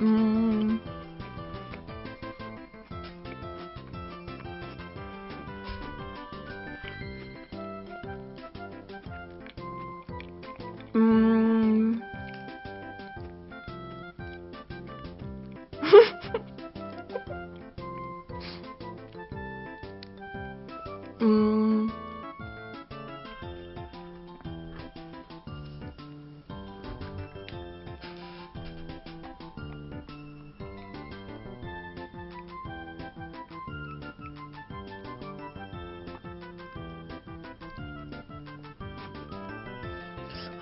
음. 음. 음.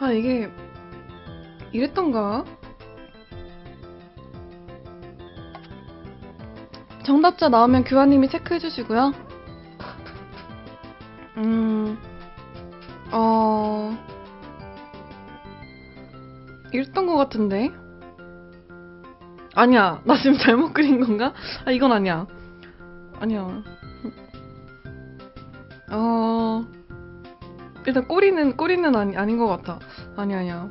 아, 이게 이랬던가? 정답자 나오면 교환님이 체크해 주시고요. 음, 어, 이랬던 것 같은데? 아니야, 나 지금 잘못 그린 건가? 아, 이건 아니야. 아니야. 어, 일단 꼬리는, 꼬리는 아니, 아닌 것 같아. 아니, 아니야.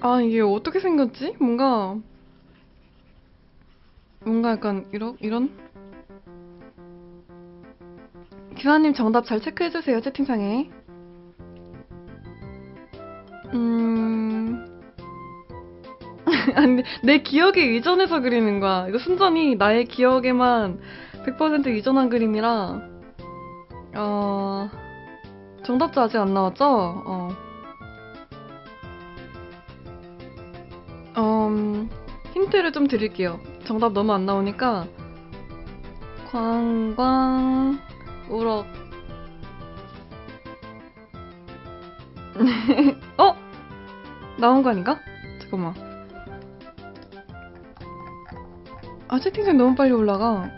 아, 이게 어떻게 생겼지? 뭔가, 뭔가 약간, 이런, 이런? 규하님 정답 잘 체크해주세요, 채팅창에. 음. 아니, 내 기억에 의존해서 그리는 거야. 이거 순전히 나의 기억에만 100% 의존한 그림이라, 어, 정답자 아직 안 나왔죠? 어. 음, 힌트를 좀 드릴게요. 정답 너무 안 나오니까, 관광, 우럭. 어? 나온 거 아닌가? 잠깐만. 아, 채팅창 너무 빨리 올라가.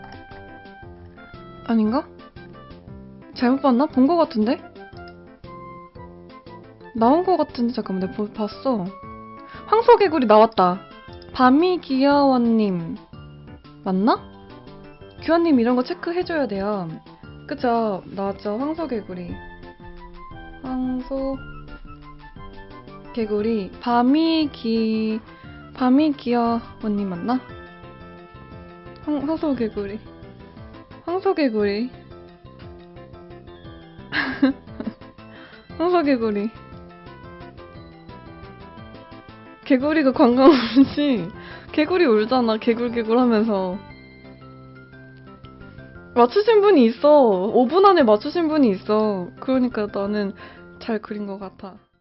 아닌가? 잘못 봤나? 본 거 같은데? 나온 거 같은데? 잠깐만, 내가 보- 봤어. 황소개구리 나왔다. 밤이기야원님. 맞나? 규환님 이런 거 체크해줘야 돼요. 그쵸? 나왔죠? 황소개구리. 황소, 개구리. 밤이 기, 밤이기야원님 맞나? 황, 황소개구리. 황소개구리. 황소개구리. 개구리가 관광 울지. 개구리 울잖아. 개굴개굴 하면서. 맞추신 분이 있어. 5분 안에 맞추신 분이 있어. 그러니까 나는 잘 그린 것 같아.